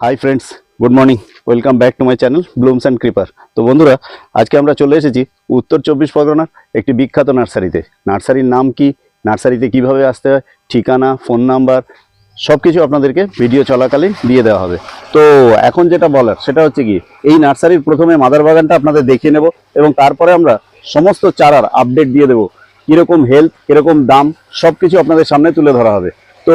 Hi friends good morning welcome back to my channel Blooms and Creeper তো বন্ধুরা, আজকে আমরা চলে এসেছি উত্তর চব্বিশ পরগনার একটি বিখ্যাত নার্সারিতে। নার্সারির নাম কি? নার্সারিতে কীভাবে আসতে হয়? ঠিকানা, ফোন নাম্বার সব কিছু আপনাদেরকে ভিডিও চলাকালীন দিয়ে দেওয়া হবে। তো এখন যেটা বলার, সেটা হচ্ছে কি এই নার্সারির প্রথমে মাদার বাগানটা আপনাদের দেখিয়ে নেব এবং তারপরে আমরা সমস্ত চারার আপডেট দিয়ে দেবো। কীরকম হেলথ কীরকম দাম সব কিছু আপনাদের সামনে তুলে ধরা হবে। তো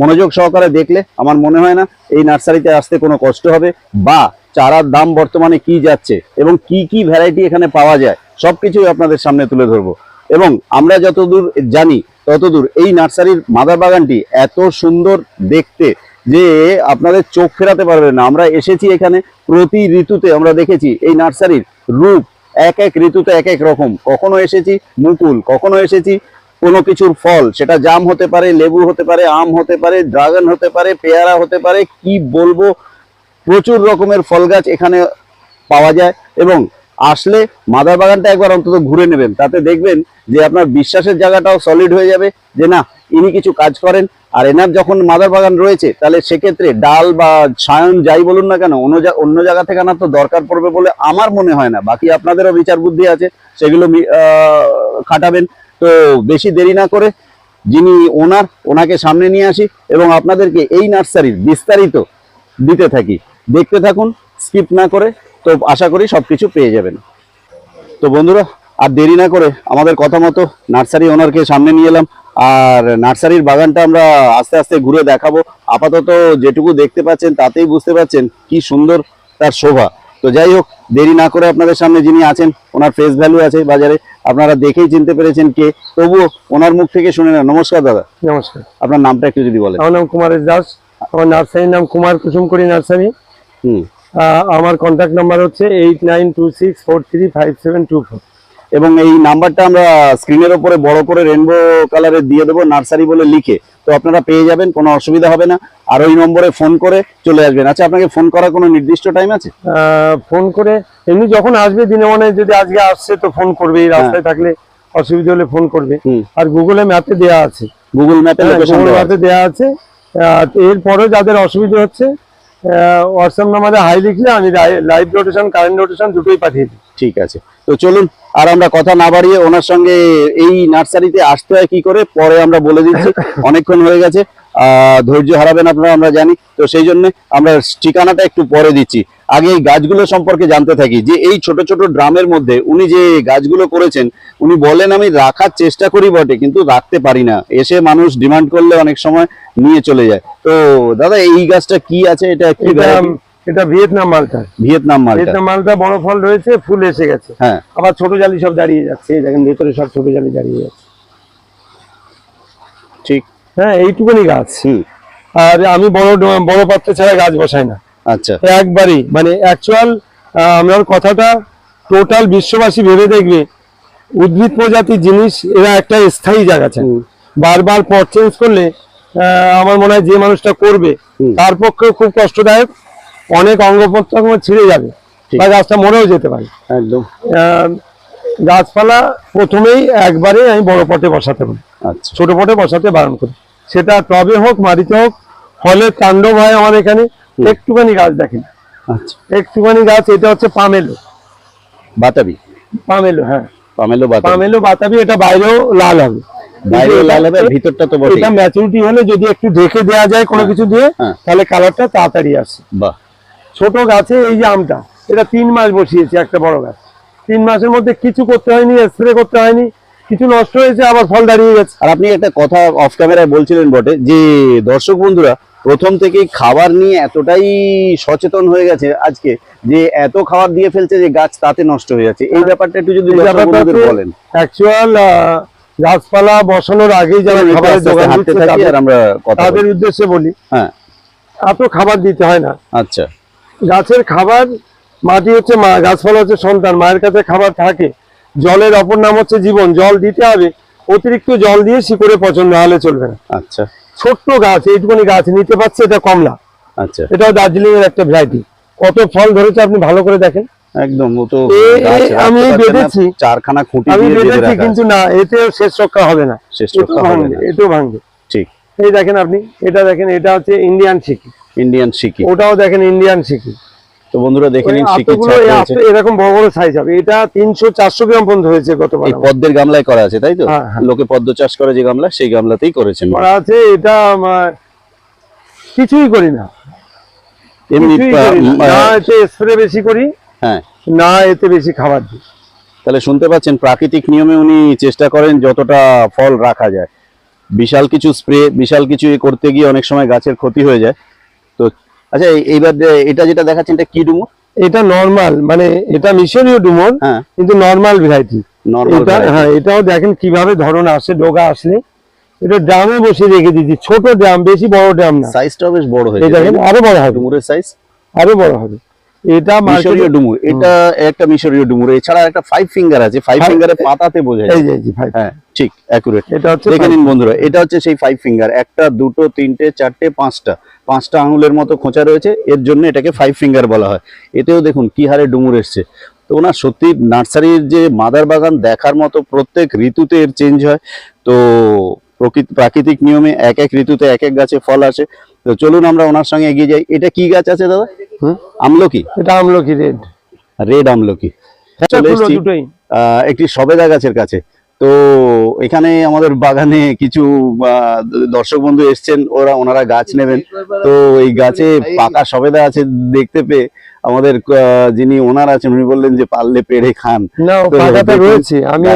মনোযোগ সহকারে দেখলে আমার মনে হয় না এই নার্সারিতে আসতে কোনো কষ্ট হবে বা চারার দাম বর্তমানে কি যাচ্ছে এবং কি কি ভ্যারাইটি এখানে পাওয়া যায় সব কিছুই আপনাদের সামনে তুলে ধরবো। এবং আমরা যতদূর জানি, ততদূর এই নার্সারির মাদার বাগানটি এত সুন্দর দেখতে যে আপনাদের চোখ ফেরাতে পারবে না। আমরা এসেছি এখানে প্রতি ঋতুতে আমরা দেখেছি এই নার্সারির রূপ এক এক ঋতুতে এক এক রকম। কখনো এসেছি মুকুল, কখনো এসেছি কোনো কিছুর ফল, সেটা জাম হতে পারে, লেবু হতে পারে, আম হতে পারে, ড্রাগন হতে পারে, পেয়ারা হতে পারে, কি বলব, প্রচুর রকমের ফল গাছ এখানে পাওয়া যায়। এবং আসলে মাদার বাগানটা একবার অন্তত ঘুরে নেবেন, তাতে দেখবেন যে আপনার বিশ্বাসের জায়গাটাও সলিড হয়ে যাবে, যে না, ইনি কিছু কাজ করেন, আর এনার যখন মাদার বাগান রয়েছে, তাহলে সেক্ষেত্রে ডাল বা সায়ন যাই বলুন না কেন, অন্য অন্য জায়গা থেকে আনার তো দরকার পড়বে বলে আমার মনে হয় না। বাকি আপনাদেরও বিচার বুদ্ধি আছে, সেগুলো খাটাবেন। তো বেশি দেরি না করে যিনি ওনার, ওনাকে সামনে নিয়ে আসি এবং আপনাদেরকে এই নার্সারির বিস্তারিত দিতে থাকি। দেখতে থাকুন, স্কিপ না করে, তো আশা করি সবকিছু পেয়ে যাবেন। তো বন্ধুরা, আর দেরি না করে আমাদের কথা মতো নার্সারি ওনারকে সামনে নিয়ে এলাম। আর নার্সারির বাগানটা আমরা আস্তে আস্তে ঘুরে দেখাবো। আপাতত যেটুকু দেখতে পাচ্ছেন, তাতেই বুঝতে পাচ্ছেন কি সুন্দর তার শোভা। তো যাই হোক, দেরি না করে আপনাদের সামনে যিনি আছেন, ওনার ফেস ভ্যালু আছে বাজারে। আপনারা দেখেই চিনতে পেরেছেন কে তবুও ওনার মুখ থেকে শুনে না নমস্কার দাদা। নমস্কার। আপনার নামটা একটু যদি বলেন। আমার নাম কুমারের দাস। আমার নার্সারির নাম কুমার কুসুমকরি নার্সারি। হুম। আমার কন্ট্যাক্ট নাম্বার হচ্ছে eight nine two six four three five seven two four এবং এই নাম্বারটা আমরা স্ক্রিনের ওপরে বড় করে রেনবো কালারে দিয়ে দেবো নার্সারি বলে লিখে। তো আপনারা পেয়ে যাবেন কোনো অসুবিধা হবে না। আর ওই নম্বরে ফোন করে চলে আসবেন। আচ্ছা আপনাকে ফোন করার কোনো নির্দিষ্ট টাইম আছে? ফোন করে এমনি যখন আসবে দিনে মনে যদি আজকে আসছে তো ফোন করবে এই রাস্তায় থাকলে অসুবিধা হলে ফোন করবে। আর গুগলে ম্যাপে দেওয়া আছে। গুগল ম্যাপে গুগল ম্যাপে দেওয়া আছে। এরপরেও যাদের অসুবিধা হচ্ছে হোয়াটসঅ্যাপ নাম্বারে হাই লিখলে আমি লাইভ রোটেশন কারেন্ট রোটেশন দুটোই পাঠিয়ে দিই। ঠিক আছে। তো চলুন আর আমরা কথা না বাড়িয়ে ওনার সঙ্গে এই নার্সারিতে আসতে হয় কি করে পরে আমরা বলে দিচ্ছি। অনেকক্ষণ হয়ে গেছে আহ, ধৈর্য হারাবেন আপনারা আমরা জানি। তো সেই জন্য আমরা ঠিকানাটা একটু পরে দিচ্ছি। আগে এই গাছগুলো সম্পর্কে জানতে থাকি যে এই ছোট ছোট ড্রামের মধ্যে উনি যে গাছগুলো করেছেন উনি বলেন আমি রাখার চেষ্টা করি বটে কিন্তু রাখতে পারি না। এসে মানুষ ডিমান্ড করলে অনেক সময় নিয়ে চলে যায়। তো দাদা এই গাছটা কি আছে? এটা কি এটা ভিয়েতনাম মালটা। ভিয়েতনাম মালটা। ভিয়েতনাম মালটা বড় ফল রয়েছে ফুল এসে গেছে। হ্যাঁ। আবার ছোট জালি সব দাঁড়িয়ে যাচ্ছে দেখেন ভেতরে সব ছোট জালি দাঁড়িয়ে যাচ্ছে। ঠিক। হ্যাঁ এইটুকুনি গাছ। আর আমি বড় বড় পাত্র ছাড়া গাছ বসাই না। আচ্ছা। একবারই মানে অ্যাকচুয়াল আমার কথাটা টোটাল বিশ্ববাসী ভেবে দেখবে উদ্ভিদ প্রজাতির জিনিস এরা একটা স্থায়ী জায়গা চায় বারবার পট চেঞ্জ করলে আমার মনে হয় যে মানুষটা করবে। তার পক্ষে খুব কষ্টদায়ক। অনেক অঙ্গ প্রত্যঙ্গ ছিঁড়ে যাবে বা গাছটা মরেও যেতে পারে। একদম। গাছপালা প্রথমেই একবারে আমি বড় পটে বসাতে পারি। আচ্ছা। ছোট পটে বসাতে বারণ করি। সেটা টবে হোক মাটিতে হোক ফলের তাণ্ডব হয় আমার এখানে। একটুখানি গাছ দেখেন। আচ্ছা। একটুখানি গাছ এটা হচ্ছে পামেলো। বাতাবি? পামেলো হ্যাঁ। পামেলো বাতাবি। পামেলো বাতাবি এটা বাইরেও লাল হবে। বাইরে কিন্তু লাল হবে ভিতরটা তো বটে এটা ম্যাচুরিটি হলে যদি একটু ঢেকে দেওয়া যায় কোনো কিছু দিয়ে হ্যাঁ। তাহলে কালারটা তাড়াতাড়ি আসে। বাহ। ছোট গাছে এই যে আমটা এটা তিন মাস বসিয়েছি একটা বড় গাছ। তিন মাসের মধ্যে কিছু করতে হয়নি স্প্রে করতে হয়নি কিছু নষ্ট হয়েছে আবার ফল দাঁড়িয়ে গেছে। আর আপনি একটা কথা অফ ক্যামেরায় বলছিলেন বটে যে দর্শক বন্ধুরা প্রথম থেকেই খাবার নিয়ে এতটাই সচেতন হয়ে গেছে আজকে যে এত খাবার দিয়ে ফেলছে যে গাছ তাতে নষ্ট হয়ে যাচ্ছে। এই ব্যাপারটা একটু যদি বলেন। অ্যাকচুয়াল গাছপালা বসানোর আগেই যারা খাবারের দোকান আমরা তাদের উদ্দেশ্যে বলি হ্যাঁ। এত খাবার দিতে হয় না। আচ্ছা। গাছের খাবার মাটি হচ্ছে মা গাছপালা হচ্ছে সন্তান মায়ের কাছে খাবার থাকে। জলের অপর নাম হচ্ছে জীবন জল দিতে হবে। অতিরিক্ত জল দিয়ে শিকড়ে পছন্দ হলে চলবে না। আচ্ছা। ছোট্ট গাছ এইটুকুনি গাছ নিতে পারছে এটা কমলা। আচ্ছা। এটাও দার্জিলিং এর একটা ভ্যারাইটি কত ফল ধরেছে আপনি ভালো করে দেখেন। একদম ও তো আমি রাখতে পারছে না, বেঁধেছি। চারখানা খুঁটি আমি বেঁধেছি কিন্তু না এতেও শেষ রক্ষা হবে না। শেষ রক্ষা হবে না। এতেও ভাঙবে। ঠিক। এই দেখেন আপনি এটা দেখেন এটা হচ্ছে ইন্ডিয়ান শিকি ইন্ডিয়ান সিকি ওটাও দেখেন ইন্ডিয়ান শিখি তো বন্ধুরা দেখে নিন আত এরকম বড় বড় সাইজ হবে। এটা তিনশো চারশো গ্রাম পর্যন্ত হয়েছে গতবার এই পদ্মের গামলায় করা আছে তাই তো? হ্যাঁ, হ্যাঁ। লোকে পদ্ম চাষ করে যে গামলা সেই গামলাতেই করেছেন। করা আছে এটা কিছুই করি না। এমনি না। এতে স্প্রে বেশি করি হ্যাঁ। না এতে বেশি খাবার দিই। তাহলে শুনতে পাচ্ছেন প্রাকৃতিক নিয়মে উনি চেষ্টা করেন যতটা ফল রাখা যায়। বিশাল কিছু স্প্রে বিশাল কিছু করতে গিয়ে অনেক সময় গাছের ক্ষতি হয়ে যায়। আচ্ছা এইবার এটা যেটা দেখাচ্ছেন এটা কি ডুমুর? এটা নর্মাল মানে এটা মিশরীয় ডুমর হ্যাঁ। কিন্তু নর্মাল ভ্যারাইটি এটা হ্যাঁ এটাও দেখেন কীভাবে ধরন আসে ডোগা আসলে। এটা ড্রামে বসিয়ে রেখে দিচ্ছি ছোট ড্রাম বেশি বড় ড্রাম না। সাইজটাও বেশ বড় হয়েছে দেখেন আরও বড় হবে। ডুমুরের সাইজ আরও বড় হবে। এটা মিশরীয় ডুমুর। এটা একটা মিশরীয় ডুমুর। এছাড়া একটা ফাইভ ফিঙ্গার আছে। ফাইভ ফিঙ্গারে পাতাতে বোঝা এই যায় হ্যাঁ ঠিক অ্যাকুরেট এটা হচ্ছে দেখে নিন বন্ধুরা এটা হচ্ছে সেই ফাইভ ফিঙ্গার একটা দুটো তিনটে চারটে পাঁচটা। পাঁচটা আঙুলের মতো খোঁচা রয়েছে এর জন্য এটাকে ফাইভ ফিঙ্গার বলা হয়। এতেও দেখুন কি হারে ডুমুর এসছে। তো ওনার সত্যি নার্সারির যে মাদার বাগান দেখার মতো প্রত্যেক ঋতুতে এর চেঞ্জ হয়। তো প্রকৃতি প্রাকৃতিক নিয়মে এক এক ঋতুতে এক এক গাছে ফল আসে। তো চলুন আমরা ওনার সঙ্গে এগিয়ে যাই। এটা কি গাছ আছে দাদা? আমলকি? এটা আমলকি রেড। রেড আমলকি। চলে এসেছি আহ, একটি সবেদা গাছের কাছে। তো এখানে আমাদের বাগানে কিছু দর্শক বন্ধু এসছেন ওরা ওনারা গাছ নেবেন। তো এই গাছে পাকা সবেদা আছে দেখতে পেয়ে আমাদের যিনি ওনার আছেন উনি বললেন যে পারলে পেড়ে খান। রয়েছে। আমি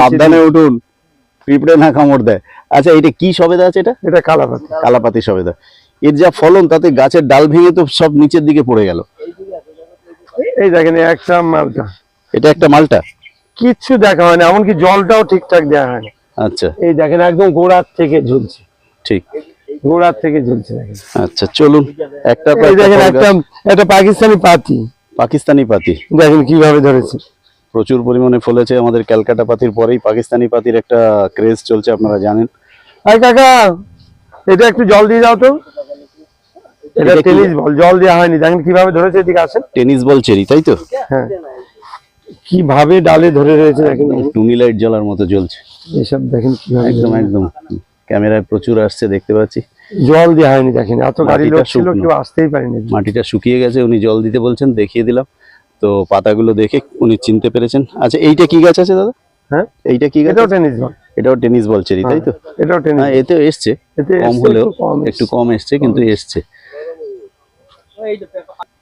সাবধানে উঠুন পিঁপড়ে না কামড় দেয়। আচ্ছা এটা কি সবেদা আছে এটা? এটা কালাপাতি। কালাপাতি সবেদা। এর যা ফলন তাতে গাছের ডাল ভেঙে তো সব নিচের দিকে পড়ে গেল। এই দেখেন একটা মালটা। এটা একটা মালটা? কিচ্ছু দেখা হয়নি এমনকি জলটাও ঠিকঠাক দেওয়া হয়নি। আচ্ছা। এই দেখেন একদম গোড়ার থেকে ঝুলছে। ঠিক। গোড়ার থেকে ঝুলছে আচ্ছা চলুন একটা দেখেন একটা একটা পাকিস্তানি পাতি। পাকিস্তানি পাতি। দেখেন কীভাবে ধরেছে। প্রচুর পরিমাণে ফলেছে আমাদের ক্যালকাটা পাতির পরেই পাকিস্তানি পাতির একটা ক্রেজ চলছে আপনারা জানেন। আরে কাকা এটা একটু জল দিয়ে দাও তো। এটা এটা টেনিস বল জল দেওয়া হয়নি। দেখেন কীভাবে ধরেছে এদিকে আসেন। টেনিস বল চেরি তাই তো? হ্যাঁ। কীভাবে ডালে ধরে রয়েছে দেখেন টুনি লাইট জ্বলার মতো জ্বলছে। এসব দেখেন কীভাবে একদম একদম। ক্যামেরায় প্রচুর আসছে দেখতে পাচ্ছি। জল দেওয়া হয়নি দেখেন এত গাড়ি লোক ছিল কেউ আসতেই পারেনি। মাটিটা শুকিয়ে গেছে উনি জল দিতে বলছেন দেখিয়ে দিলাম। তো পাতাগুলো দেখে উনি চিনতে পেরেছেন। আচ্ছা এইটা কি গাছ আছে দাদা? হ্যাঁ? এইটা কি গাছ এটাও আছে? Tennis ball. এটাও টেনিস বল চেরি তাই তো? এটাও টেনিস হ্যাঁ এতেও এসছে। এতে কম হলেও একটু কম একটু এসছে। কম এসছে কিন্তু এসছে।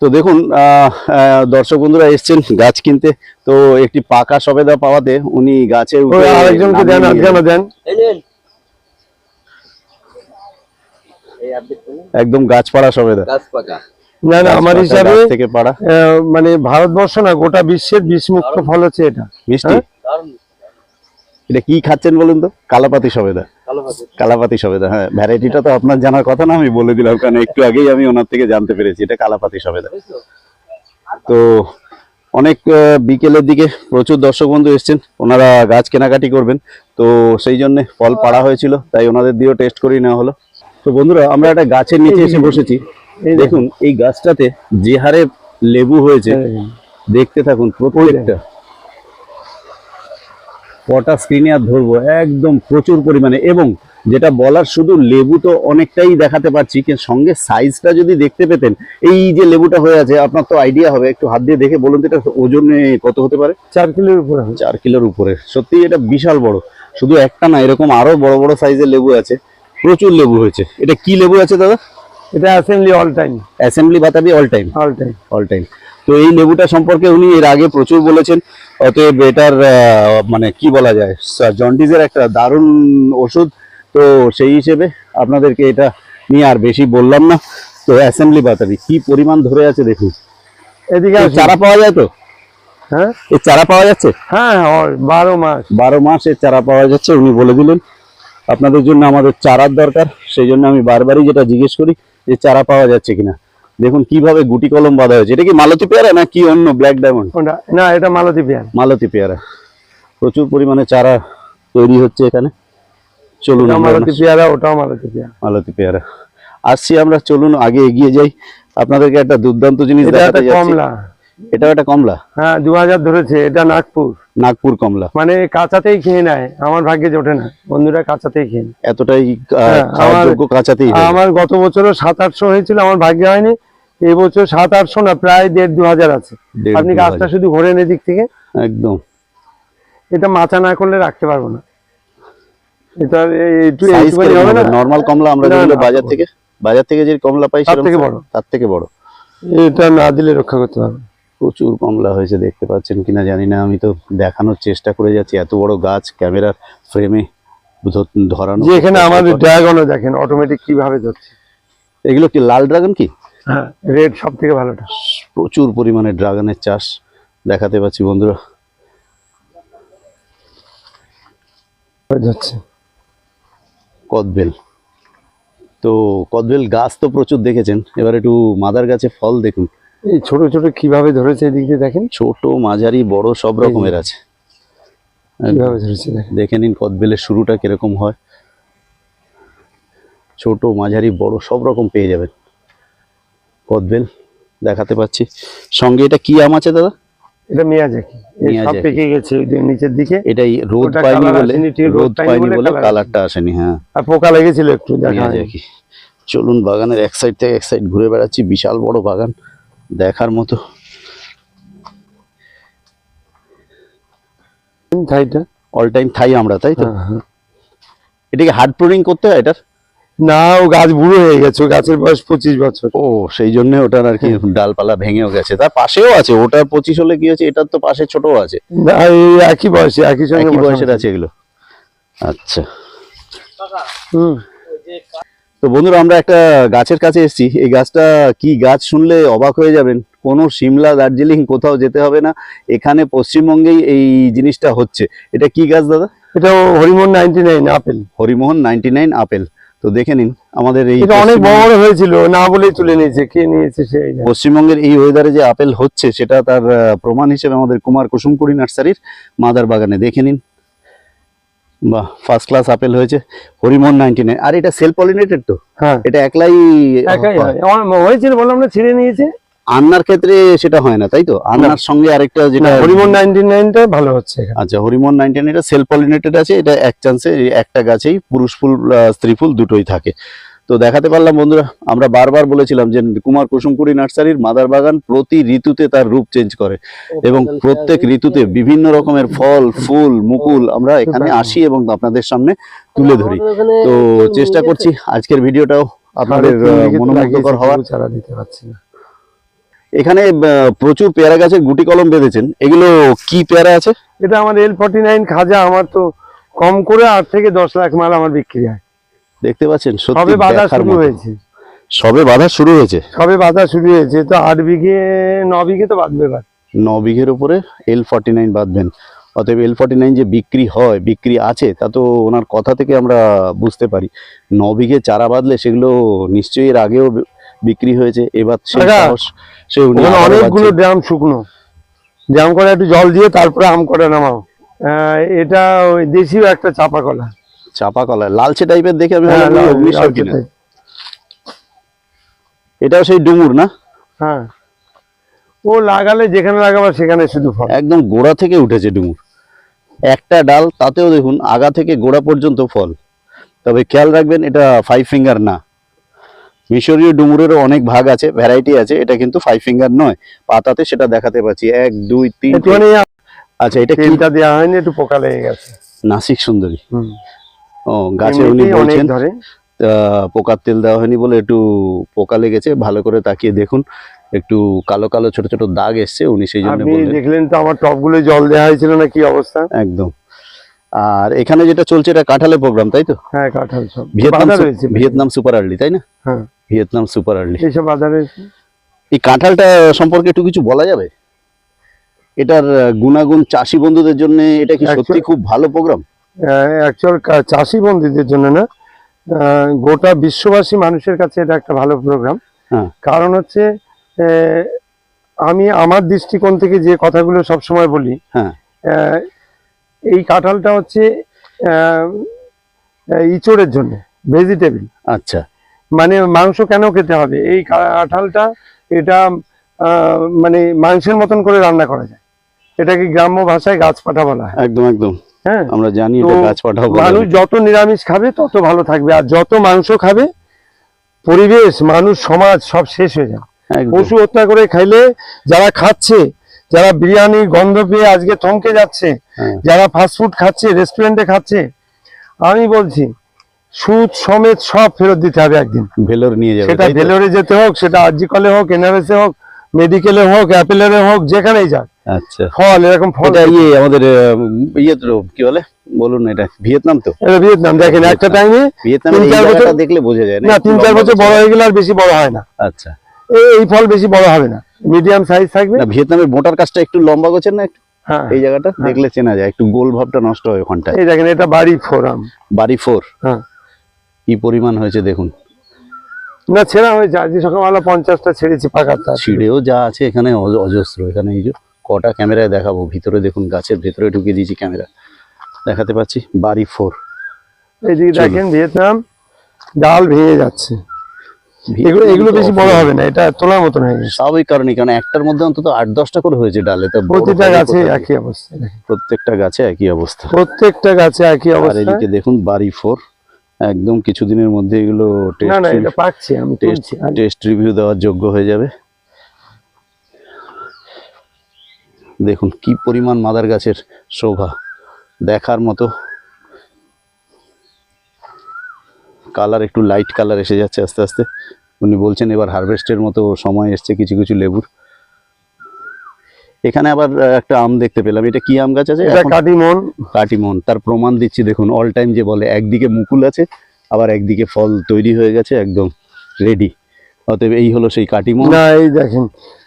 তো দেখুন আহ, আহ, দর্শক বন্ধুরা এসছেন গাছ কিনতে। তো একটি পাকা সবেদা পাওয়াতে উনি গাছে একদম গাছ পাড়া সবেদা না না আমার হিসাবে থেকে পাড়া। আহ, মানে ভারতবর্ষ না গোটা বিশ্বের বিষমুক্ত ফল হচ্ছে এটা। মিষ্টি? এটা কি খাচ্ছেন বলুন তো? কালাপাতি সবেদা। কালাপাতি। সবেদা হ্যাঁ ভ্যারাইটিটা তো আপনার জানার কথা না আমি বলে দিলাম কারণ একটু আগেই আমি ওনার থেকে জানতে পেরেছি এটা কালাপাতি সবেদা। তো। অনেক আহ, বিকেলের দিকে প্রচুর দর্শক বন্ধু এসছেন ওনারা গাছ কেনাকাটি করবেন তো সেই জন্য ফল পাড়া হয়েছিল তাই ওনাদের দিয়েও টেস্ট করিয়ে নেওয়া হলো। তো বন্ধুরা আমরা একটা গাছের নিচে এসে বসেছি এই দেখুন এই গাছটাতে যে হারে লেবু হয়েছে দেখতে থাকুন প্রত্যেকটা। কটা স্ক্রিনে আর ধরবো একদম প্রচুর পরিমাণে। এবং যেটা বলার শুধু লেবু তো অনেকটাই দেখাতে পারছি কিন্তু সঙ্গে সাইজটা যদি দেখতে পেতেন এই যে লেবুটা হয়ে আছে আপনার তো আইডিয়া হবে একটু হাত দিয়ে দেখে বলুন তো এটা ওজনে কত হতে পারে? চার কিলোর উপরে চার কিলোর উপরে। সত্যি এটা বিশাল বড়। শুধু একটা না এরকম আরও বড় বড় সাইজের লেবু আছে। প্রচুর লেবু হয়েছে। এটা কি লেবু আছে দাদা? এটা অ্যাসেম্বলি অল টাইম অ্যাসেম্বলি বাতাবি all time all time all time তো এই লেবুটা সম্পর্কে উনি এর আগে প্রচুর বলেছেন। অতএব এটার মানে কি বলা যায় জন্ডিসের একটা দারুণ ওষুধ তো সেই হিসেবে আপনাদেরকে এটা নিয়ে আর বেশি বললাম না। তো অ্যাসেম্বলি বাতাবি কি পরিমাণ ধরে আছে দেখুন। এদিকে চারা পাওয়া যায় তো? হ্যাঁ? এর চারা পাওয়া যাচ্ছে? হ্যাঁ হয়, বারো মাস। বারো মাস এর চারা পাওয়া যাচ্ছে উনি বলে দিলেন। আপনাদের জন্য আমাদের চারার দরকার সেই জন্য আমি বারবারই যেটা জিজ্ঞেস করি যে চারা পাওয়া যাচ্ছে কিনা। দেখুন কীভাবে গুটি কলম বাঁধা হয়েছে। এটা কি মালতী পেয়ারা না কি অন্য ব্ল্যাক ডায়মন্ড? না এটা মালতী পেয়ারা। মালতী পেয়ারা। প্রচুর পরিমাণে চারা তৈরি হচ্ছে এখানে। চলুন মালতী পেয়ারা ওটাও মালতী পেয়ারা। মালতী পেয়ারা। আসছি আমরা চলুন আগে এগিয়ে যাই। আপনাদেরকে একটা দুর্দান্ত জিনিস দেখাতে যাচ্ছি। কমলা। এটাও একটা কমলা? হ্যাঁ দু হাজার ধরেছে এটা নাগপুর। নাগপুর কমলা। মানে কাঁচাতেই খেয়ে নেয় আমার ভাগ্যে জোটে না বন্ধুরা কাঁচাতেই খেয়ে এতটাই হ্যাঁ, কাঁচাতেই আমার গত বছরও সাত আটশো হয়েছিল আমার ভাগ্যে হয়নি এবছর সাত আটশো না প্রায় দেড় দু হাজার আছে আপনি গাছটা। শুধু ঘোরেন এদিক থেকে। একদম। এটা মাচা না করলে রাখতে পারব না। এটা একটু হবে না? নর্মাল কমলা আমরা যেগুলো বাজার থেকে বাজার থেকে যে কমলা পাই তার থেকে বড়। তার থেকে বড়। এটা না দিলে রক্ষা করতে পারব। প্রচুর কমলা হয়েছে দেখতে পাচ্ছেন কিনা জানি না। আমি তো দেখানোর চেষ্টা করে যাচ্ছি এত বড় গাছ ক্যামেরার ফ্রেমে ধরানো। এখানে আমাদের ড্রাগনও দেখেন অটোমেটিক কীভাবে ধরছে। এগুলো কি লাল ড্রাগন কি? হ্যাঁ রেড সব থেকে ভালোটা। প্রচুর পরিমাণে ড্রাগনের চাষ দেখাতে পাচ্ছি বন্ধুরা। কদবেল। তো কদবেল গাছ তো প্রচুর দেখেছেন এবার একটু মাদার গাছে ফল দেখুন। এই ছোট ছোট কীভাবে ধরেছে এদিক দিয়ে দেখেন? ছোট মাঝারি বড় সব রকমের আছে। কীভাবে ধরেছে দেখেন? দেখে নিন কদবেলের শুরুটা কীরকম হয়। ছোট মাঝারি বড় সব রকম পেয়ে যাবেন। কদবেল দেখাতে পাচ্ছি। সঙ্গে এটা কি আম আছে দাদা? এটা মিয়াজাকি সব। পেকে গেছে নিচের দিকে। এটাই রোদ পায়নি বলে রোদ পায়নি বলে কালারটা আসেনি হ্যাঁ। আর পোকা লেগেছিল একটু দেখা কি চলুন বাগানের এক সাইড থেকে এক সাইড ঘুরে বেড়াচ্ছি বিশাল বড় বাগান। দেখার মতো। থাইটা অল টাইম থাই আমরা তাই তো? হ্যাঁ, হ্যাঁ। এটাকে হার্ড প্রুনিং করতে হয় এটার? না ও গাছ বুড়ো হয়ে গেছে গাছের বয়স পঁচিশ বছর। ও সেই জন্য ওটার আর কি ডালপালা ভেঙেও গেছে। তার পাশেও আছে ওটার পঁচিশ হলে কি হচ্ছে এটার তো পাশে ছোট আছে। না একই বয়সে একই সঙ্গে একই বয়সের আছে এগুলো। আচ্ছা। হুম। তো বন্ধুরা আমরা একটা গাছের কাছে এসেছি। এই গাছটা কি গাছ শুনলে অবাক হয়ে যাবেন? কোনো সিমলা দার্জিলিং কোথাও যেতে হবে না। এখানে পশ্চিমবঙ্গেই এই জিনিসটা হচ্ছে। এটা কি গাছ দাদা? এটা Harimohan ninety nine apple. Harimohan ninety nine apple. তো দেখে নিন আমাদের এই এটা অনেক বড় হয়েছিল না বলেই তুলে নিয়েছে কে নিয়েছে সেই জানে। পশ্চিমবঙ্গের এই ওয়েদারে যে আপেল হচ্ছে সেটা তার প্রমাণ হিসেবে আমাদের কুমার কুসুমপুরি নার্সারির মাদার বাগানে দেখে নিন। বাহ ফার্স্ট ক্লাস আপেল হয়েছে হরিমোহন নাইনটি নাইন আর এটা সেল পলিনেটেড তো? হ্যাঁ। এটা একলাই হয়। হয়েছিল বললাম না ছিঁড়ে নিয়েছে। আন্নার ক্ষেত্রে সেটা হয় না তাই তো? আন্নার সঙ্গে আরেকটা যেটা হরিমোহন নাইনটি নাইনটা ভালো হচ্ছে আচ্ছা হরিমোহন নাইনটি এটা সেল পলিনেটেড আছে এটা এক চান্সে একটা গাছেই পুরুষ ফুল স্ত্রী ফুল দুটোই থাকে। তো দেখাতে পারলাম বন্ধুরা আমরা বারবার বলেছিলাম যে কুমার কুসুমপুরি নার্সারির মাদার বাগান প্রতি ঋতুতে তার রূপ চেঞ্জ করে এবং প্রত্যেক ঋতুতে বিভিন্ন রকমের ফল ফুল মুকুল আমরা এখানে আসি এবং আপনাদের সামনে তুলে ধরি। তো চেষ্টা করছি আজকের ভিডিওটাও আপনাদের মনোমুগ্ধকর হওয়ার। চারা দিতে পারছি না। এখানে প্রচুর পেয়ারা গাছের গুটি কলম বেঁধেছেন। এগুলো কি পেয়ারা আছে? এটা আমার এল ফর্টি নাইন খাজা আমার তো কম করে আট থেকে দশ লাখ মাল আমার বিক্রি হয়। দেখতে পাচ্ছেন? সবে বাধা শুরু হয়েছে। সবে বাধা শুরু হয়েছে? সবে বাধা শুরু হয়েছে। তো আট বিঘে ন বিঘে তো বাঁধবে এবার। ন বিঘের উপরে এল ফর্টি নাইন বাঁধবেন। অতএব এল ফর্টি নাইন যে বিক্রি হয় বিক্রি আছে তা তো ওনার কথা থেকে আমরা বুঝতে পারি। ন বিঘে চারা বাঁধলে সেগুলো নিশ্চয়ই এর আগেও বিক্রি হয়েছে। এবার সেই সে অনেকগুলো। ড্রাম শুকনো। ড্রাম করে একটু জল দিয়ে তারপরে আম করে নামাও। এটা ওই দেশীয় একটা চাপা কলা চাপা কলা লালচে টাইপের দেখে আমি হ্যাঁ, অগ্নিশ্বর কিনা। এটাও সেই ডুমুর না? হ্যাঁ। ও লাগালে যেখানে লাগাবার সেখানে শুধু ফল। একদম গোড়া থেকে উঠেছে ডুমুর। একটা ডাল তাতেও দেখুন আগা থেকে গোড়া পর্যন্ত ফল। তবে খেয়াল রাখবেন এটা ফাইভ ফিঙ্গার না। মিশরীয় ডুমুরেরও অনেক ভাগ আছে ভ্যারাইটি আছে এটা কিন্তু ফাইভ ফিঙ্গার নয়। পাতাতে সেটা দেখাতে পাচ্ছি। এক দুই তিন আচ্ছা এটা কি? তেলটা দেওয়া হয়নি একটু পোকা লেগে গেছে। নাসিক সুন্দরী। হুম। ও গাছে উনি বলছেন পোকার তেল দেওয়া হয়নি বলে একটু পোকা লেগেছে ভালো করে তাকিয়ে দেখুন। একটু কালো কালো ছোট ছোট দাগ এসছে উনি সেই জন্য দেখলেন তো আমার টপগুলো জল দেওয়া হয়েছিল না কি অবস্থা? একদম। আর এখানে যেটা চলছে এটা কাঁঠালের প্রোগ্রাম তাই তো? হ্যাঁ কাঁঠাল সব। ভিয়েতনাম ভিয়েতনাম সুপার আর্লি তাই না? হ্যাঁ। Vietnam super early. এইসব বাধা রয়েছে। এই কাঁঠালটা সম্পর্কে একটু কিছু বলা যাবে? এটার গুণাগুণ চাষি বন্ধুদের জন্য এটা কি সত্যি খুব ভালো প্রোগ্রাম? অ্যাকচুয়াল চাষি বন্ধুদের জন্য না গোটা বিশ্ববাসী মানুষের কাছে এটা একটা ভালো প্রোগ্রাম হ্যাঁ। কারণ হচ্ছে আমি আমার দৃষ্টিকোণ থেকে যে কথাগুলো সব সময় বলি হ্যাঁ। এই কাঁঠালটা হচ্ছে ইঁচড়ের জন্য ভেজিটেবল আচ্ছা। মানে মাংস কেন খেতে হবে? এই কাঁঠালটা এটা মানে মাংসের মতন করে রান্না করা যায়। এটাকে গ্রাম্য ভাষায় গাছ পাঠা বলা হয়। একদম একদম। হ্যাঁ? আমরা জানি এটা গাছ পাঠাও মানুষ যত নিরামিষ খাবে তত ভালো থাকবে। আর যত মাংস খাবে পরিবেশ মানুষ সমাজ সব শেষ হয়ে যাবে। পশু হত্যা করে খাইলে যারা খাচ্ছে যারা বিরিয়ানির গন্ধ পেয়ে আজকে থমকে যাচ্ছে হ্যাঁ। যারা ফাস্টফুড খাচ্ছে রেস্টুরেন্টে খাচ্ছে আমি বলছি সুদ সমেত সব ফেরত দিতে হবে একদিন। ভেলোর নিয়ে যাবে সেটা ভেলোরে যেতে হোক সেটা আরজি কলে হোক এনআরএসে হোক মেডিকেলে হোক অ্যাপেলের হোক যেখানেই যাক। আচ্ছা। ফল এরকম ফল ইয়ে আমাদের ইয়ে তো কি বলে? বলুন এটা ভিয়েতনাম তো। এটা ভিয়েতনাম দেখেন একটা টাইমে ভিয়েতনামের তিন চার বছর- দেখলে বোঝা যায় না তিন চার বছর বড় হয়ে গেলে আর বেশি বড় হয় না। আচ্ছা। এই ফল বেশি বড় হবে না। মিডিয়াম সাইজ থাকবে। না ভিয়েতনামের মোটার কাজটা একটু লম্বা গোছেন না একটু? হ্যাঁ। এই জায়গাটা দেখলে চেনা যায় একটু গোল ভাবটা নষ্ট হয় ওখানটায়। এই দেখেন এটা বাড়ি ফোরাম। বাড়ি ফোর? হ্যাঁ। কি পরিমাণ হয়েছে দেখুন। না ছেঁড়া হয়েছে আজকে সকালবেলা পঞ্চাশটা ছেড়েছি তার ছিঁড়েও যা আছে এখানে অজ- অজস্র। এখানে এই যে কটা ক্যামেরায় দেখাবো। ভিতরে দেখুন গাছের ভেতরে ঢুকিয়ে দিয়েছি ক্যামেরা। দেখাতে পাচ্ছি বাড়ি ফোর। এইদিকে। দেখেন ভিয়েতনাম ডাল ভেঙে যাচ্ছে। এগুলো এগুলো বেশি বড় হবে না এটা তোলার মতন হয়ে গেছে। স্বাভাবিক কারণে কারণ একটার মধ্যে অন্তত আট দশটা করে হয়েছে ডালে। তা বড় প্রতিটা গাছে একই অবস্থা প্রত্যেকটা গাছে একই অবস্থা। প্রত্যেকটা গাছে একই অবস্থা। এদিকে দেখুন বাড়ি ফোর। একদম কিছুদিনের মধ্যে এগুলো না না এটা পাকছে আমি টেস্ট টেস্ট রিভিউ দেওয়ার যোগ্য হয়ে যাবে। দেখুন কি পরিমাণ মাদার গাছের শোভা দেখার মতো। কালার একটু লাইট কালার এসে যাচ্ছে আস্তে আস্তে। উনি বলছেন এবার হারভেস্টের মতো সময় এসছে কিছু কিছু লেবুর। এখানে আবার একটা আম দেখতে পেলাম। এটা কি আম গাছ আছে? কাটিমন। কাটিমন। তার প্রমাণ দিচ্ছি দেখুন অল টাইম যে বলে একদিকে মুকুল আছে আবার একদিকে ফল তৈরি হয়ে গেছে একদম রেডি অতএব এই হলো সেই কাটিমন। না এই দেখেন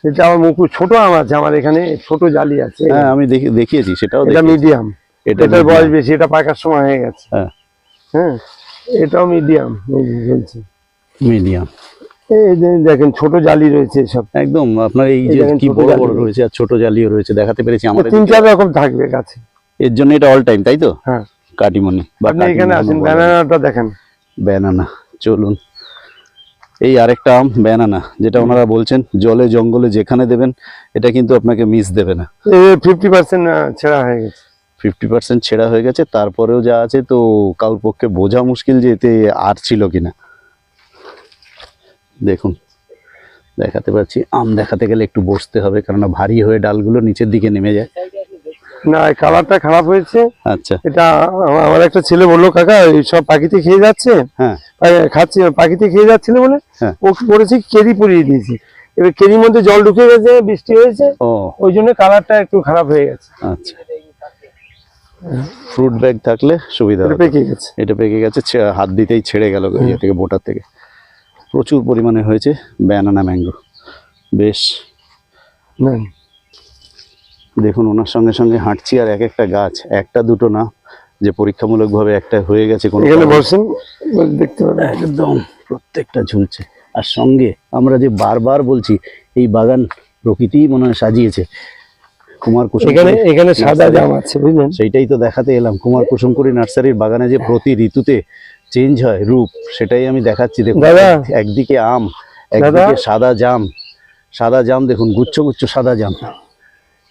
এটা আমার মুকুল ছোট আম আছে আমার এখানে ছোট জালি আছে। হ্যাঁ আমি দেখি দেখিয়েছি সেটাও এটা মিডিয়াম এটা এটার বয়স বেশি এটা পাকার সময় হয়ে গেছে। হ্যাঁ। হ্যাঁ এটাও মিডিয়াম মিডিয়াম এই দেখেন ছোট জালি রয়েছে সব। একদম আপনার এই যে কি বড় বড় রয়েছে। আর ছোট জালিও রয়েছে দেখাতে পেরেছি আমার তিন এদিকে। চার রকম থাকবে গাছে। এর জন্য এটা অল টাইম তাই তো? হ্যাঁ। কাটিমনি বা এখানে আসেন ব্যানানাটা দেখেন। ব্যানানা চলুন। এই আরেকটা আম ব্যানানা যেটা ওনারা বলছেন জলে জঙ্গলে যেখানে দেবেন এটা কিন্তু আপনাকে মিস দেবে না। ফিফটি পার্সেন্ট ছেঁড়া হয়ে গেছে। ফিফটি পার্সেন্ট ছেঁড়া হয়ে গেছে তারপরেও যা আছে তো কারোর পক্ষে বোঝা মুশকিল যে এতে আর ছিল কিনা। দেখুন দেখাতে পারছি। আম দেখাতে গেলে একটু বসতে হবে কেননা ভারী হয়ে ডালগুলো নিচের দিকে নেমে যায়। না কালারটা খারাপ হয়েছে। আচ্ছা। এটা আমা- আমার একটা ছেলে বলল কাকা সব পাখিতে খেয়ে যাচ্ছে? হ্যাঁ। খাচ্ছে পাখিতে খেয়ে যাচ্ছিল বলে। হ্যাঁ। ও করেছে? কেরি পুড়িয়ে দিয়েছি। এবার কেরির মধ্যে জল ঢুকে গেছে বৃষ্টি হয়েছে। ও। ওই জন্য কালারটা একটু খারাপ হয়ে গেছে। আচ্ছা। ফ্রুট ব্যাগ থাকলে সুবিধা পেকে গেছে। এটা পেকে গেছে হাত দিতেই ছেড়ে গেল ইয়ে থেকে বোটার থেকে। প্রচুর পরিমাণে হয়েছে ব্যানানা ম্যাঙ্গো বেশ। দেখুন ওনার সঙ্গে সঙ্গে হাঁটছি আর এক একটা গাছ একটা দুটো না যে পরীক্ষামূলকভাবে একটা হয়ে গেছে কোনো দেখতে পাবেন। একদম প্রত্যেকটা ঝুলছে। আর সঙ্গে আমরা যে বারবার বলছি এই বাগান প্রকৃতিই মনে হয় সাজিয়েছে। কুমার কুসুম এখানে এখানে সাদা জাম আছে বুঝলেন? সেইটাই তো দেখাতে এলাম। কুমার কুসুমকুরি নার্সারির বাগানে যে প্রতি ঋতুতে চেঞ্জ হয় রূপ সেটাই আমি দেখাচ্ছি। দেখুন একদিকে আম একদিকে সাদা জাম। সাদা জাম দেখুন গুচ্ছ গুচ্ছ সাদা জাম।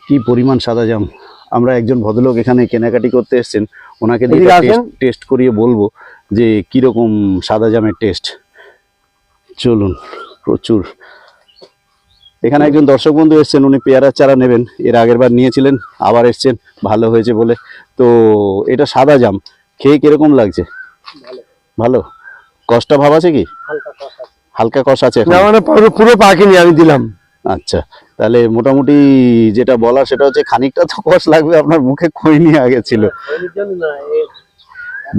কি পরিমাণ সাদা জাম। আমরা একজন ভদ্রলোক এখানে কেনাকাটি করতে এসেছেন। ওনাকে দিয়ে টেস্ট করিয়ে বলব যে কীরকম সাদা জামের টেস্ট। চলুন প্রচুর। এখানে একজন দর্শক বন্ধু এসছেন উনি পেয়ারার চারা নেবেন। এর আগের বার নিয়েছিলেন আবার এসছেন ভালো হয়েছে বলে। তো এটা সাদা জাম। খেয়ে কীরকম লাগছে? ভালো। কষ্টা ভাব আছে কি? হালকা কষ আছে। না মানে পুরো পাখিনি আমি দিলাম। আচ্ছা তাহলে মোটামুটি যেটা বলা সেটা হচ্ছে খানিকটা তো কষ লাগবে আপনার মুখে খই নিয়ে আগে ছিল।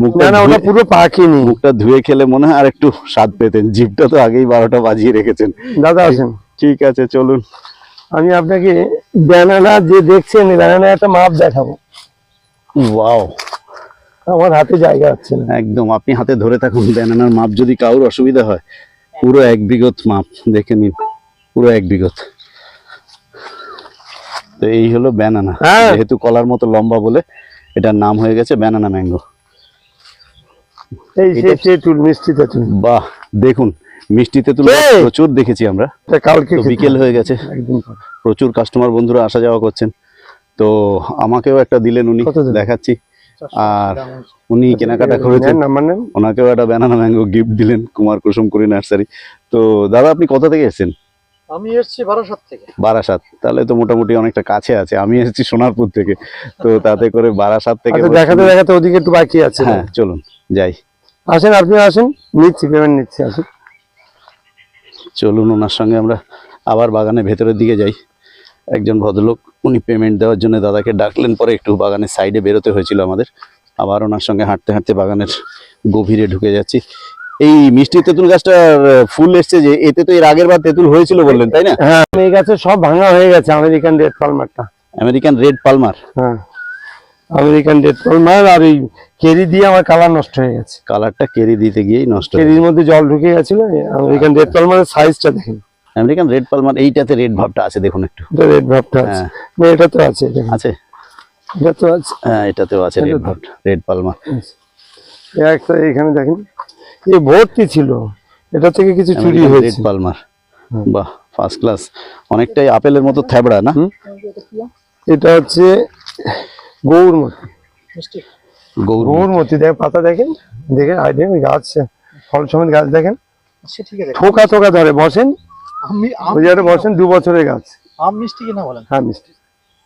মুখটা না ওটা পুরো মুখটা ধুয়ে খেলে মনে হয় আর একটু স্বাদ পেতেন। জিভটা তো আগেই বারোটা বাজিয়ে রেখেছেন। দাদা ঠিক আছে চলুন। আমি আপনাকে ব্যানানা যে দেখছেন ব্যানানা একটা মাপ দেখাবো। ওয়াও আমার হাতে জায়গা হচ্ছে না। একদম আপনি হাতে ধরে থাকুন ব্যানানার মাপ যদি কারোর অসুবিধা হয় পুরো এক বিগত মাপ দেখে নিন পুরো এক বিগত। তো এই হলো ব্যানানা হ্যাঁ। যেহেতু কলার মতো লম্বা বলে এটার নাম হয়ে গেছে ব্যানানা ম্যাঙ্গো। এই তেঁতুল মিষ্টি তেঁতুল। বাহ দেখুন মিষ্টি তেঁতুল প্রচুর দেখেছি আমরা। কালকে বিকেল হয়ে গেছে। প্রচুর কাস্টমার বন্ধুরা আসা যাওয়া করছেন। তো আমাকেও একটা দিলেন উনি? দেখাচ্ছি। আর উনি কেনাকাটা করেছেন। নাম্বার ওনাকেও একটা ব্যানানা ম্যাঙ্গো গিফট দিলেন কুমার কুসুম কুড়ি নার্সারি। তো দাদা আপনি কোথা থেকে এসেছেন? আমি এসেছি বারাসাত থেকে। বারাসাত। তাহলে তো মোটামুটি অনেকটা কাছে আছে। আমি এসেছি সোনারপুর থেকে। তো তাতে করে বারাসাত থেকে আচ্ছা দেখাতে দেখাতে ওদিকে একটু বাকি আছে। হ্যাঁ চলুন যাই। আসেন আপনি আসেন। নিচ্ছি পেমেন্ট নিচ্ছি আসুন। চলুন ওনার সঙ্গে আমরা আবার বাগানের ভেতরের দিকে যাই। একজন ভদ্রলোক উনি পেমেন্ট দেওয়ার জন্য দাদাকে ডাকলেন। পরে একটু বাগানের সাইডে বেরোতে হয়েছিল আমাদের। আবার ওনার সঙ্গে হাঁটতে হাঁটতে বাগানের গভীরে ঢুকে যাচ্ছি। এই মিষ্টি তেঁতুল গাছটার ফুল এসছে যে এতে তো এর আগের বার তেঁতুল হয়েছিল বললেন তাই না? হ্যাঁ এই গাছে সব ভাঙা হয়ে গেছে আমেরিকান রেড পালমারটা আমেরিকান রেড পালমার হ্যাঁ আমেরিকান রেড পালমার আর ওই কেরি দিয়ে আমার কালার নষ্ট হয়ে গেছে। কালারটা কেরি দিতে গিয়েই নষ্ট হয়ে কেরির মধ্যে জল ঢুকে গেছিল আমেরিকান রেড পালমারের সাইজটা দেখেন। আমেরিকান রেড পালমার এইটাতে রেড ভাবটা আছে দেখুন একটু। রেড ভাবটা আছে। হ্যাঁ। না, এটা তো আছে। আছে? এটা তো আছে। হ্যাঁ এটাতেও আছে রেড ভাবটা রেড পালমার এই একটা এখানে দেখেন এই ভর্তি ছিল। এটা থেকে কিছু চুরি হয়েছে। রেড পালমার বাহ ফার্স্ট ক্লাস অনেকটাই আপেলের মতো থ্যাবড়া না? এটা হচ্ছে গৌরমতি। গৌরমতি। দেখেন পাতা দেখেন? দেখেন আইডিয়া গাছ ফল সমেত গাছ দেখেন। আচ্ছা ঠিক আছে। থোকা থোকা ধরে বসেন। আমি আম ওই জায়গাটা বসেন দু বছরের গাছ। আম মিষ্টি কিনা বলেন? হ্যাঁ মিষ্টি।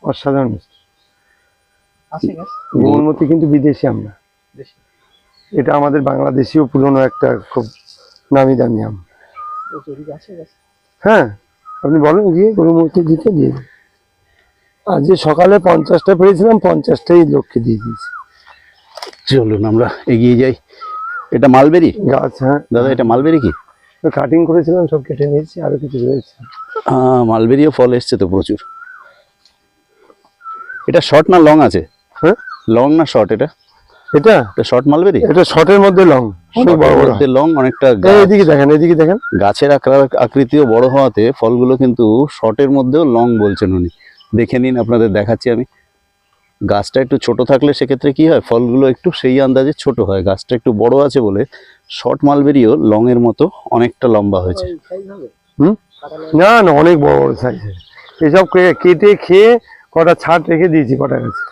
অসাধারণ মিষ্টি। আছে গাছ? গৌরমতি কিন্তু বিদেশি আমরা বেশি এটা আমাদের বাংলাদেশিও পুরনো একটা খুব নামি দামি আম। হ্যাঁ আপনি বলেন গিয়ে গরুমূর্তি দিতে দিয়ে। আজ যে সকালে পঞ্চাশটা পেয়েছিলাম পঞ্চাশটাই লোককে দিয়ে দিয়েছি। চলুন আমরা এগিয়ে যাই। এটা মালবেরি গাছ হ্যাঁ। দাদা এটা মালবেরি কি? কাটিং করেছিলাম সব কেটে নিয়েছি আরও কিছু রয়েছে। হ্যাঁ মালবেরিও ফল এসছে তো প্রচুর। এটা শর্ট না লং আছে? হ্যাঁ? লং না শর্ট এটা? এটা? এটা শর্ট মালবেরি এটা শর্টের মধ্যে লং। লং অনেকটা এদিকে দেখেন এদিকে দেখেন। গাছের আকার- আকৃতিও বড় হওয়াতে ফলগুলো কিন্তু শর্টের মধ্যেও লং বলছেন উনি। দেখে নিন আপনাদের দেখাচ্ছি আমি। গাছটা একটু ছোট থাকলে সেক্ষেত্রে কি হয়? ফলগুলো একটু সেই আন্দাজে ছোট হয়। গাছটা একটু বড় আছে বলে শর্ট মালবেরিও লং এর মতো অনেকটা লম্বা হয়েছে। সাইজ হুম? না না অনেক বড় বড় সাইজের এসব কেটে খেয়ে কটা ছাট রেখে দিয়েছি কটা গাছে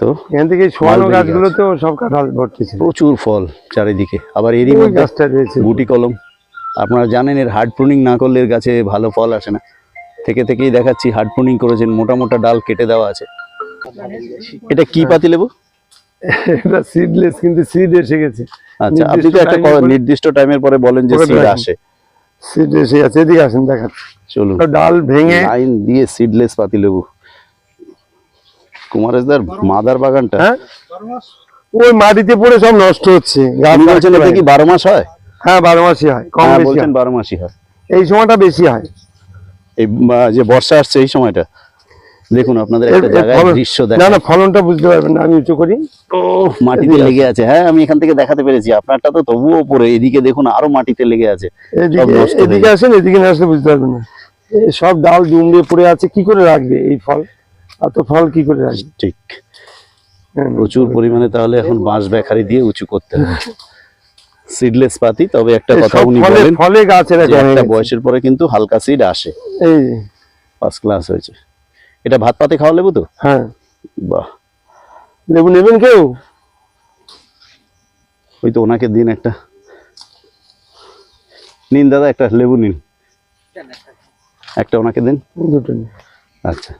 তো এখান থেকে শোয়ানো। গাছগুলোতেও সব কাঁঠাল ভর্তি ছিল। প্রচুর ফল চারিদিকে। আবার এরই মধ্যে গাছটা রয়েছে। গুটি কলম। আপনারা জানেন এর হার্ড প্রুনিং না করলে এর গাছে ভালো ফল আসে না। থেকে থেকেই দেখাচ্ছি হার্ড প্রুনিং করেছেন। মোটা মোটা ডাল কেটে দেওয়া আছে। এটা কি পাতি লেবু? এটা সিডলেস কিন্তু সিড এসে গেছে। আচ্ছা আপনি তো একটা নির্দিষ্ট টাইমের পরে বলেন যে সিড আসে। সিড এসে গেছে এদিকে আসেন দেখাচ্ছি চলুন। ডাল ভেঙে লাইন দিয়ে সিডলেস পাতি লেবু। কুমারেশদার মাদার বাগানটা হ্যাঁ? ওই মাটিতে পড়ে সব নষ্ট হচ্ছে গাছ বলছেন কি পারে। বারো মাস হয়? হ্যাঁ বারো মাসই হয় কম হ্যাঁ বেশি বলছেন। বারো মাসই হয়। এই সময়টা বেশি হয়। এই যে বর্ষা আসছে এই সময়টা? দেখুন আপনাদের একটা জায়গায় দৃশ্য দেখা না ফলনটা বুঝতে পারবেন আমি উঁচু করি। ও মাটিতে লেগে আছে। হ্যাঁ আমি এখান থেকে দেখাতে পেরেছি। আপনারটা তো তবুও উপরে এদিকে দেখুন আরও মাটিতে লেগে আছে। এদিকে আসেন এদিকে না আসলে বুঝতে পারবেন না। সব ডাল দুমড়ে পড়ে আছে কি করে রাখবে এই ফল? এত ফল কি করে রাখবে? ঠিক। হ্যাঁ, প্রচুর পরিমাণে তাহলে এখন বাঁশ বেখারি দিয়ে উঁচু করতে হবে। সিডলেস পাতি তবে একটা কথা উনি বলেন ফলে গাছের একটা। বয়সের পরে কিন্তু হালকা সিড আসে। এই ফার্স্ট ক্লাস হয়েছে। এটা ভাত পাতে খাওয়া লেবু তো? হ্যাঁ। বাহ। লেবু নেবেন কেউ? ওই তো ওনাকে দিন একটা। নিন দাদা একটা লেবু নিন। একটা ওনাকে দিন। দুটো নিন। আচ্ছা।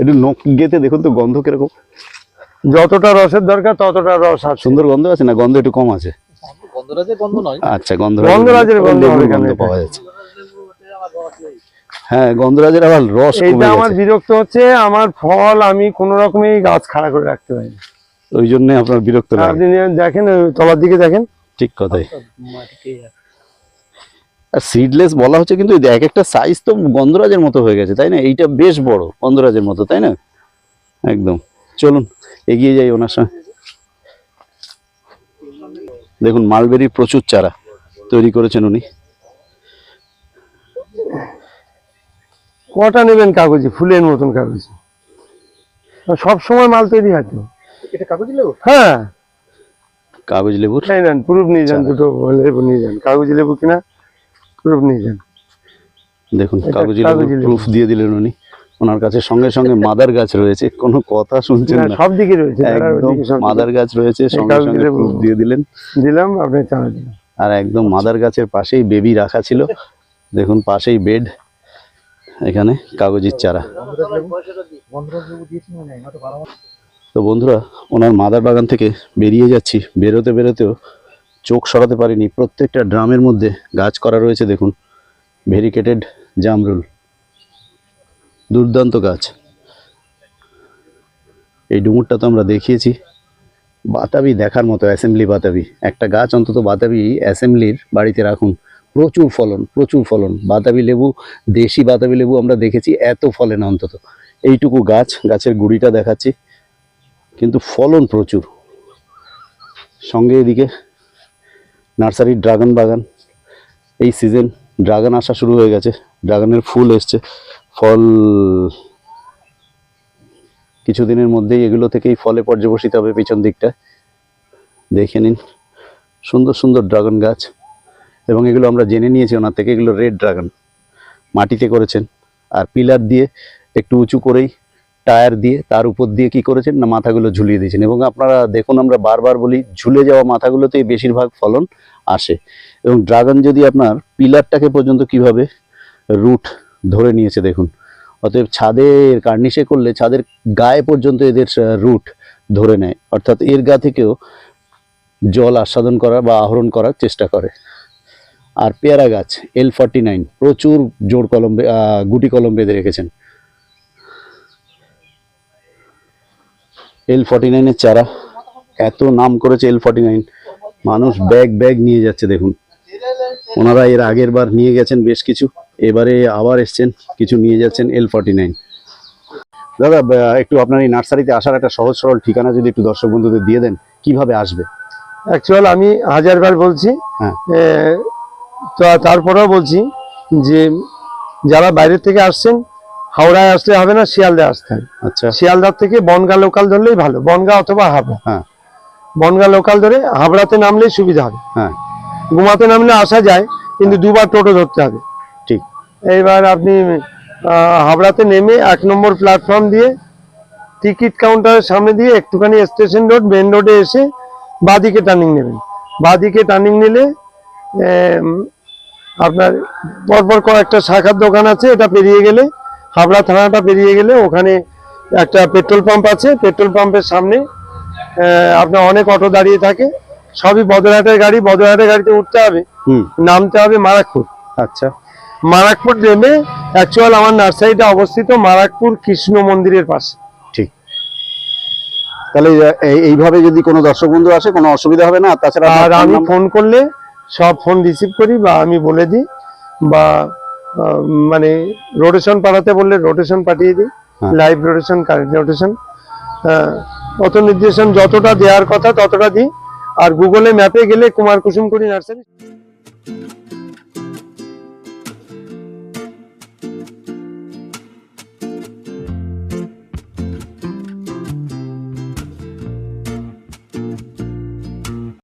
একটু নখ গেতে দেখুন তো গন্ধ কীরকম। যতটা রসের দরকার ততটা রস আছে। সুন্দর গন্ধ আছে না? গন্ধ একটু কম আছে? গন্ধরাজের গন্ধ নয়। আচ্ছা গন্ধ গন্ধরাজের গন্ধ? পাওয়া যাচ্ছে। হ্যাঁ গন্ধরাজের আবার রস এইটা আমার বিরক্ত হচ্ছে আমার ফল আমি কোন রকমই গাছ খাড়া করে রাখতে পারি ওই জন্য আপনার বিরক্ত লাগে। আপনি দেখেন তলার দিকে দেখেন। ঠিক কথাই। আর সিডলেস বলা হচ্ছে কিন্তু এক একটা সাইজ তো গন্ধরাজের মতো হয়ে গেছে তাই না? এইটা বেশ বড় গন্ধরাজের মতো তাই না? একদম। চলুন এগিয়ে যাই ওনার সঙ্গে। দেখুন মালবেরির প্রচুর চারা তৈরি করেছেন উনি। কটা নেবেন কাগজে ফুলের মতন কাগজে? সব সময় মাল তৈরি হয় তো। এটা কাগজি লেবু হ্যাঁ। কাগজ লেবুর? এই নেন প্রুফ নিয়ে যান দুটো লেবু নিয়ে যান। কাগজ লেবু কিনা প্রুফ নিয়ে যান। দেখুন কাগজ লেবু। প্রুফ দিয়ে দিলেন উনি। ওনার কাছে সঙ্গে সঙ্গে মাদার গাছ রয়েছে কোনো কথা শুনছেন না, সব দিকে রয়েছে একদম। মাদার গাছ রয়েছে সঙ্গে সঙ্গে প্রুফ দিয়ে দিলেন। দিলাম আপনি চারা দিলাম আর একদম মাদার গাছের পাশেই বেবি রাখা ছিল। দেখুন পাশেই বেড। এখানে কাগজের চারা। তো বন্ধুরা, ওনার মাদার বাগান থেকে বেরিয়ে যাচ্ছি। বেরোতে বেরোতেও চোখ সরাতে পারিনি। প্রত্যেকটা ড্রামের মধ্যে গাছ করা রয়েছে, দেখুন। ভেরিকেটেড জামরুল। দুর্দান্ত গাছ। এই ডুমুরটা তো আমরা দেখিয়েছি। বাতাবি দেখার মতো অ্যাসেম্বলি বাতাবি। একটা গাছ অন্তত বাতাবি অ্যাসেম্বলির বাড়িতে রাখুন। প্রচুর ফলন প্রচুর ফলন। বাতাবি লেবু, দেশি বাতাবি লেবু আমরা দেখেছি, এত ফলে না অন্তত। এইটুকু গাছ, গাছের গুড়িটা দেখাচ্ছি, কিন্তু ফলন প্রচুর। সঙ্গে এদিকে নার্সারির ড্রাগন বাগান। এই সিজন ড্রাগন আসা শুরু হয়ে গেছে, ড্রাগনের ফুল এসছে। ফল কিছুদিনের মধ্যেই এগুলো থেকেই ফলে পর্যবসিত হবে পিছন দিকটা দেখে নিন, সুন্দর সুন্দর ড্রাগন গাছ। এবং এগুলো আমরা জেনে নিয়েছি ওনার থেকে, এগুলো রেড ড্রাগন। মাটিতে করেছেন। আর পিলার দিয়ে একটু উঁচু করেই টায়ার দিয়ে তার উপর দিয়ে কি করেছেন না মাথাগুলো ঝুলিয়ে দিয়েছেন। এবং আপনারা দেখুন, আমরা বারবার বলি ঝুলে যাওয়া মাথাগুলোতেই বেশিরভাগ ফলন আসে। এবং ড্রাগন যদি আপনার পিলারটাকে পর্যন্ত কীভাবে রুট ধরে নিয়েছে দেখুন, অতএব ছাদের কার্নিশে করলে ছাদের গায়ে পর্যন্ত এদের রুট ধরে নেয়। অর্থাৎ এর গা থেকেও জল আস্বাদন করা বা আহরণ করার চেষ্টা করে। আর পেয়ারা গাছ এল ফর্টি নাইন প্রচুর জোর কলম গুটি কলম বেঁধে রেখেছেন। এল ফর্টি নাইনের চারা এত নাম করেছে এল ফর্টি নাইন মানুষ ব্যাগ ব্যাগ নিয়ে যাচ্ছে দেখুন। ওনারা এর আগের বার নিয়ে গেছেন বেশ কিছু এবারে আবার এসছেন কিছু নিয়ে যাচ্ছেন এল ফর্টি নাইন দাদা একটু আপনার এই নার্সারিতে আসার একটা সহজ সরল ঠিকানা যদি একটু দর্শক বন্ধুদের দিয়ে দেন কীভাবে আসবে? অ্যাকচুয়াল আমি হাজারবার বলছি হ্যাঁ। তো তারপরেও বলছি যে যারা বাইরে থেকে আসছেন হাওড়ায় আসলে হবে না শিয়ালদা আসতে হবে। আচ্ছা। শিয়ালদার থেকে বনগা লোকাল ধরলেই ভালো বনগা অথবা হাবড়া। হ্যাঁ। বনগা লোকাল ধরে হাবড়াতে নামলেই সুবিধা হবে। হ্যাঁ। ঘুমাতে নামলে আসা যায় কিন্তু দুবার টোটো ধরতে হবে। ঠিক। এইবার আপনি হাবড়াতে নেমে এক নম্বর প্ল্যাটফর্ম দিয়ে টিকিট কাউন্টারের সামনে দিয়ে একটুখানি স্টেশন রোড মেন রোডে এসে বাদিকে টার্নিং নেবেন। বাদিকে টার্নিং নিলে আপনার পরপর কয়েকটা শাখার দোকান আছে এটা পেরিয়ে গেলে হাবড়া থানাটা পেরিয়ে গেলে ওখানে একটা পেট্রোল পাম্প আছে পেট্রোল পাম্পের সামনে আপনার অনেক অটো দাঁড়িয়ে থাকে সবই বদরহাটের গাড়ি বদরহাটের গাড়িতে উঠতে হবে নামতে হবে মারাকপুর। আচ্ছা। মারাকপুর নেমে অ্যাকচুয়াল আমার নার্সারিটা অবস্থিত মারাকপুর কৃষ্ণ মন্দিরের পাশে। ঠিক। তাহলে এই- এইভাবে যদি কোনো দর্শক বন্ধু আসে কোনো অসুবিধা হবে না? তাছাড়া আর আমি ফোন করলে সব ফোন রিসিভ করি বা আমি বলে দিই বা মানে রোটেশন পাঠাতে বললে রোটেশন পাঠিয়ে দিই। লাইভ রোটেশন কারেন্ট রোটেশন অত নির্দেশন যতটা দেওয়ার কথা ততটা দিই। আর গুগলে ম্যাপে গেলে কুমার কুসুম করি নার্সারি।